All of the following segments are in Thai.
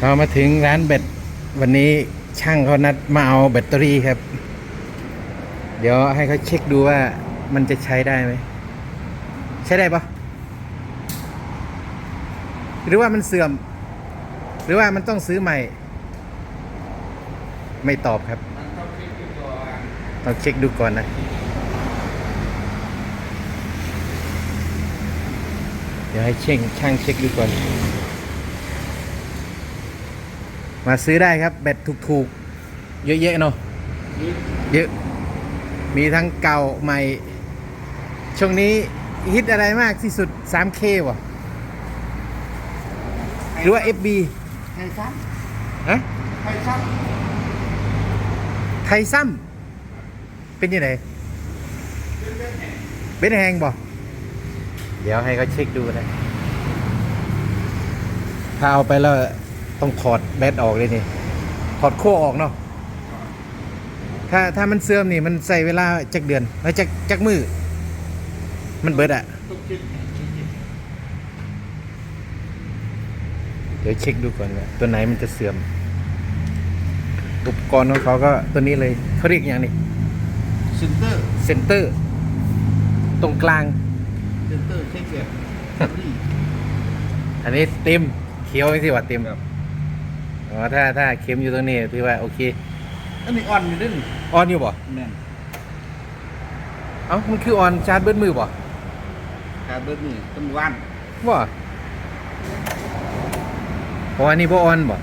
เรามาถึงร้านแบตวันนี้ช่างเขานัดมาเอาแบตเตอรี่ครับ เดี๋ยวให้เขาเช็คดูว่ามันจะใช้ได้ไหม ใช้ได้ปะหรือว่ามันเสื่อม หรือว่ามันต้องซื้อใหม่ ไม่ตอบครับมันต้องคิดดูก่อนต้องเช็คดูก่อนนะเดี๋ยวให้เช่งช่างเช็คดูก่อน มาซื้อได้ครับแบตถูกๆ เยอะแยะเนาะนี่เยอะ มีทั้งเก่าใหม่ ช่วงนี้ฮิตอะไรมากที่สุด 3K วะหรือว่า FB ไทยซัมฮะไทยซัมไทยซ้ำเป็นยังไงเป็นแหงบ่เดี๋ยวให้เขาเช็คดูนะ ถ้าเอาไปแล้ว ต้องถอดแบตออกเลยนี่ ถอดขั้วออกเนาะ ถ้าถ้ามันเสื่อมนี่มันใส่เวลาจักเดือนแล้วจักจักมือ มันเบิดอะต้องคิดเดี๋ยวเช็คดูก่อนว่าตัวไหนมันจะเสื่อม อุปกรณ์ของเขาก็ตัวนี้เลยเขาเรียกอย่างนี้เซนเตอร์ เซนเตอร์ ตรงกลาง เซนเตอร์เช็คแบบนี่อันนี้เต็มเขียวไม่ใช่ว่าเต็มครับ อ๋อถ้าถ้าเข็มอยู่ตรงนี้ถือว่าโอเคอันนี้อ่อนอยู่ด้วยนี่ออนอยู่บ่แน่นเอ้ามันคือออนชาร์จเบิดมือบ่การเบิร์ดนี่ตำวันบ่อ๋ออันนี้บ่ออนบ่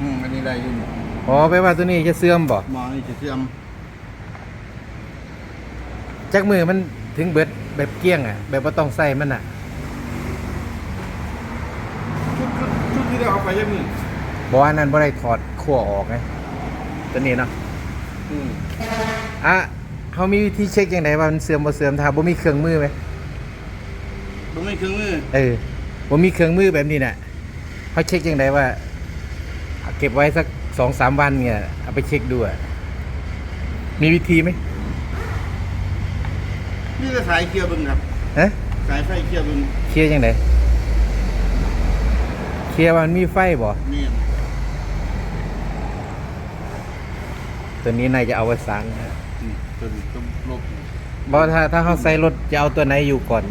อืมอันนี้ได้อยู่นี่อ๋อแปลว่าตัวนี้จะเสื่อมบ่หมอนี่จะเสื่อมจักมือมันถึงเบิดแบบเกลี้ยงอะ แบบว่าต้องใส่มันอะ ชุดชุดชุดที่ได้เอาไปยังนี่ บ่อันนั้นบ่ได้ถอดขั้วออกไงตัวนี้เนาะอืมอะเขามีวิธีเช็คยังไงว่ามันเสื่อมบ่เสื่อมถ้าบ่มีเครื่องมือไหมตรงนี้เครื่องมือเออบ่มีเครื่องมือแบบนี้น่ะเขาเช็คยังไงว่าเก็บไว้สักสองสามวันเนี่ยเอาไปเช็คดูอะมีวิธีไหมนี่ก็สายเกียร์บึงครับฮะสายไฟเกียร์บึงเคลียร์ยังไงเคลียร์ว่ามันมีไฟบ่นี่ ตัวนี้นายจะเอาไว้สานนะนี่ตัวนี้ต้องลบบ่ถ้าถ้าเขาใส่รถจะเอาตัวไหนอยู่ก่อน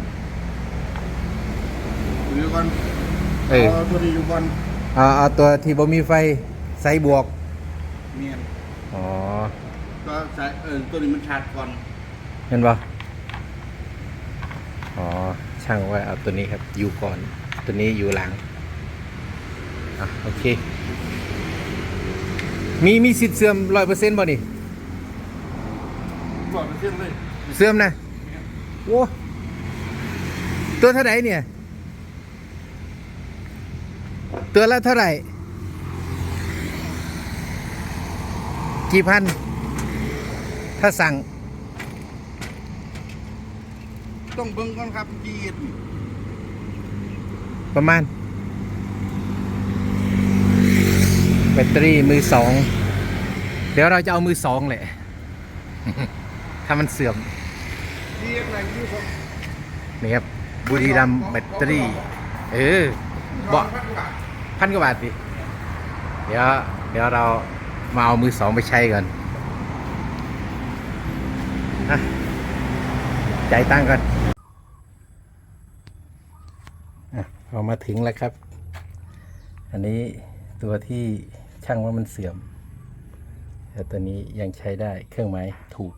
อยู่ก่อนเออเอาตัวนี้อยู่ก่อนเอาเอาตัวที่บ่มีไฟใส่บวก เมียนอ๋อก็สายเออตัวนี้มันชาร์จก่อนเห็นปะอ๋อ ช่างว่าเอาตัวนี้ครับ อยู่ก่อน ตัวนี้อยู่หลัง อะ โอเค มีมีสิทธิ์เสื่อมร้อยเปอร์เซ็นต์บ่นี่บอกไปเชื่อมเลยเสื่อมนะโอ้ตัวเท่าไหร่เนี่ย ตัวละเท่าไหร่ กี่พัน ถ้าสั่ง ต้องเบิ่งก่อนครับจีดประมาณ แบ ตเตอรี่มือสอง เดี๋ยวเราจะเอามือสองแหละ ถ้ามันเสื่อมจีดอะไรที่ผมนี่ครับบุรีรัมแบตเตอรี่ เออบอกพันกว่าบาทดิเดี๋ยวเดี๋ยวเรามาเอามือสองไปใช้กันอะจ่ายตังกันอะเรามาถึงแล้วครับ อันนี้ตัวที่ ช่างว่ามันเสื่อม แต่ตัวนี้ยังใช้ได้เครื่องหมายถูก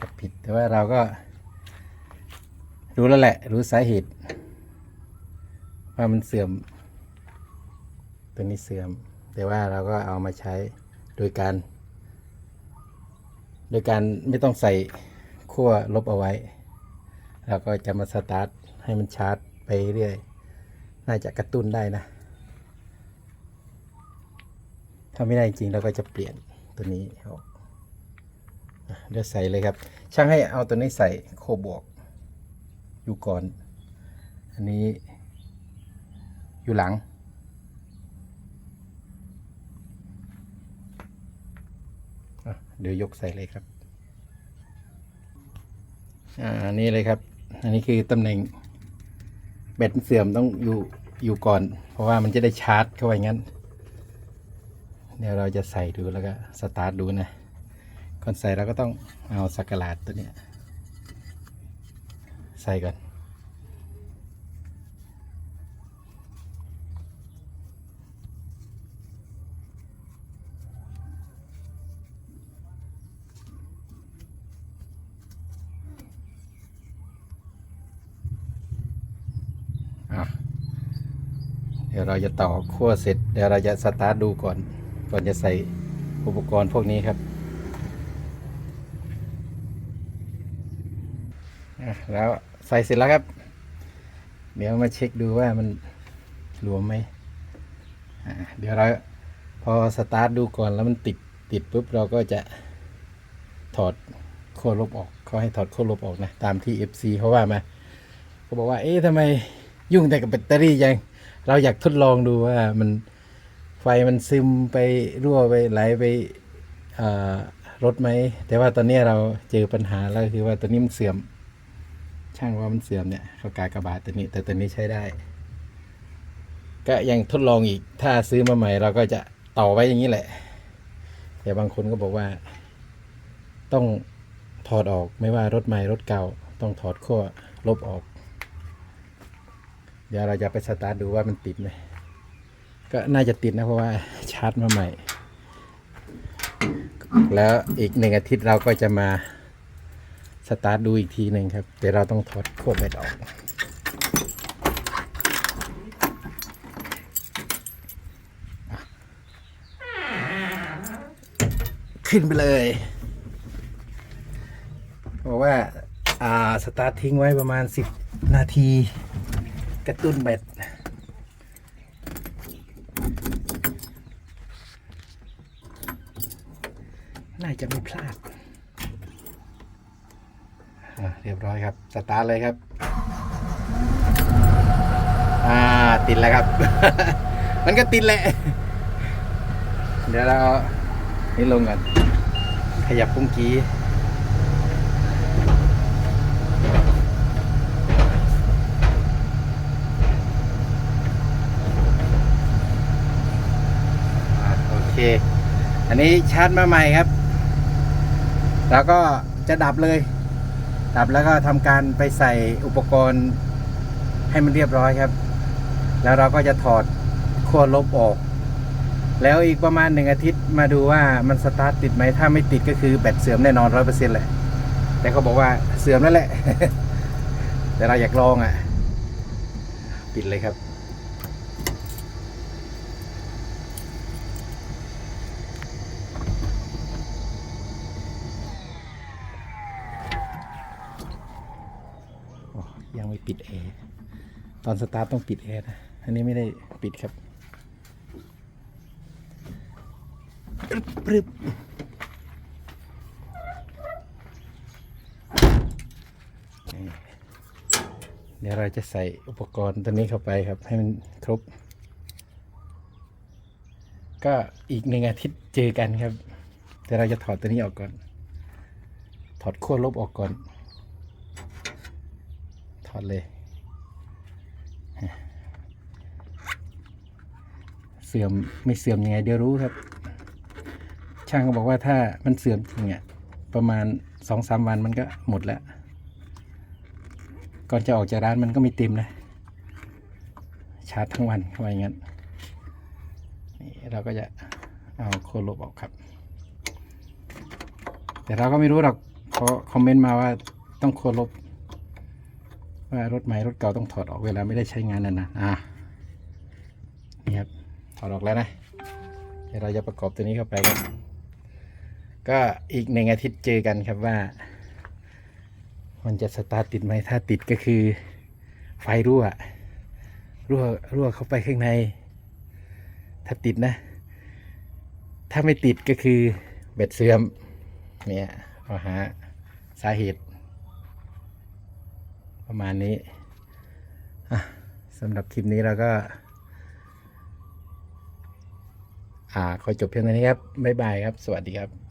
กับผิด แต่ว่าเราก็ รู้แล้วแหละ รู้สาเหตุว่ามันเสื่อม ตัวนี้เสื่อม แต่ว่าเราก็เอามาใช้โดยการ โดยการไม่ต้องใส่ขั้วลบเอาไว้ เราก็จะมาสตาร์ทให้มันชาร์จไปเรื่อย น่าจะกระตุ้นได้นะ ถ้าไม่ได้จริงเราก็จะเปลี่ยนตัวนี้ออกเดี๋ยวใส่เลยครับ ช่างให้เอาตัวนี้ใส่โคบวก อยู่ก่อน อันนี้อยู่หลัง เดี๋ยวยกใส่เลยครับ อ่าอันนี้เลยครับ อันนี้คือตำแหน่งแบตเสื่อมต้องอยู่อยู่ก่อน เพราะว่ามันจะได้ชาร์จเข้าไว้งั้น เดี๋ยวเราจะใส่ดูแล้วก็สตาร์ทดูนะก่อนใส่เราก็ต้องเอาสักกลาดตัวเนี้ยใส่ก่อนอะเดี๋ยวเราจะต่อขั้วเสร็จ เดี๋ยวเราจะสตาร์ทดูก่อน ก่อนจะใส่อุปกรณ์พวกนี้ครับแล้วใส่เสร็จแล้วครับ เดี๋ยวมาเช็คดูว่ามันหลวมไหมเดี๋ยวเราพอสตาร์ทดูก่อนแล้วมันติดติดปุ๊บเราก็จะถอดขั้วลบออกเขาให้ถอดขั้วลบออกนะ ตามที่ FC เขาว่ามาเขาบอกว่า เอ๊ะทำไมยุ่งแต่กับแบตเตอรี่จัง เราอยากทดลองดูว่ามัน ไฟมันซึมไปรั่วไปไหลไปรถไหม แต่ว่าตอนนี้เราเจอปัญหาแล้วคือว่าตัวนี้มันเสื่อม ช่างว่ามันเสื่อมเนี่ยเขากากระบาดตัวนี้ แต่ตัวนี้ใช้ได้ ก็ยังทดลองอีก ถ้าซื้อมาใหม่ เราก็จะต่อไว้อย่างนี้แหละ แต่บางคนก็บอกว่า ต้องถอดออกไม่ว่ารถใหม่รถเก่า ต้องถอดขั้วลบออก เดี๋ยวเราจะไปสตาร์ทดูว่ามันติดไหม ก็น่าจะติดนะเพราะว่าชาร์จมาใหม่ แล้วอีกหนึ่งอาทิตย์เราก็จะมาสตาร์ทดูอีกทีหนึ่งครับเดี๋ยวเราต้องถอดขั้วแบตออกขึ้นไปเลยบอกว่า อ่า สตาร์ททิ้งไว้ประมาณ 10 นาที กระตุ้นแบต น่าจะไม่พลาดเรียบร้อยครับ สตาร์ทเลยครับ อ่า ติดแล้วครับ มันก็ติดแหละ เดี๋ยวเราเนี่ลงก่อน ขยับปุ้งกี้อ่โอเคอันนี้ชาร์จมาใหม่ครับ แล้วก็จะดับเลย ดับแล้วก็ทำการไปใส่อุปกรณ์ให้มันเรียบร้อยครับ แล้วเราก็จะถอดขั้วลบออก แล้วอีกประมาณหนึ่งอาทิตย์มาดูว่ามันสตาร์ทติดไหมถ้าไม่ติดก็คือแบตเสื่อมแน่นอนร้อยเปอร์เซ็นต์เลยแต่เขาบอกว่าเสื่อมนั่นแหละ แต่เราอยากลองอะ ปิดเลยครับ โอ้ยังไม่ ปิดแอร์ตอนสตาร์ทต้องปิดแอร์นะอันนี้ไม่ได้ปิดครับปรึบเดี๋ยวเราจะใส่อุปกรณ์ตัวนี้เข้าไปครับ ให้มันครบ ก็อีกหนึ่งอาทิตย์เจอกันครับ แต่เราจะถอดตัวนี้ออกก่อน ถอดขั้วลบออกก่อน ถอดเลย เสื่อมไม่เสื่อมยังไงเดี๋ยวรู้ครับ ช่างก็บอกว่าถ้ามันเสื่อมจริงอะประมาณสองสามวันมันก็หมดแล้วก่อนจะออกจากร้านมันก็ไม่เต็มนะ ชาร์จทั้งวันเขาว่าอย่างนั้นนี่เราก็จะเอาโคโลบออกครับ แต่เราก็ไม่รู้หรอกเพราะคอมเมนต์มาว่าต้องโคลบ ว่ารถใหม่รถเก่าต้องถอดออกเวลาไม่ได้ใช้งานนานๆอะนี่ครับถอดออกแล้วนะเดี๋ยวเราจะประกอบตัวนี้เข้าไปครับก็อีกหนึ่งอาทิตย์เจอกันครับว่า มันจะสตาร์ทติดไหมถ้าติดก็คือ ไฟรั่ว รั่วรั่วเข้าไปข้างใน ถ้าติดนะ ถ้าไม่ติดก็คือแบตเสื่อมเนี่ยเอาหาสาเหตุ ประมาณนี้สำหรับคลิปนี้เราก็ อ่าขอจบเพียงเท่านี้ครับ บ๊ายบายครับ สวัสดีครับ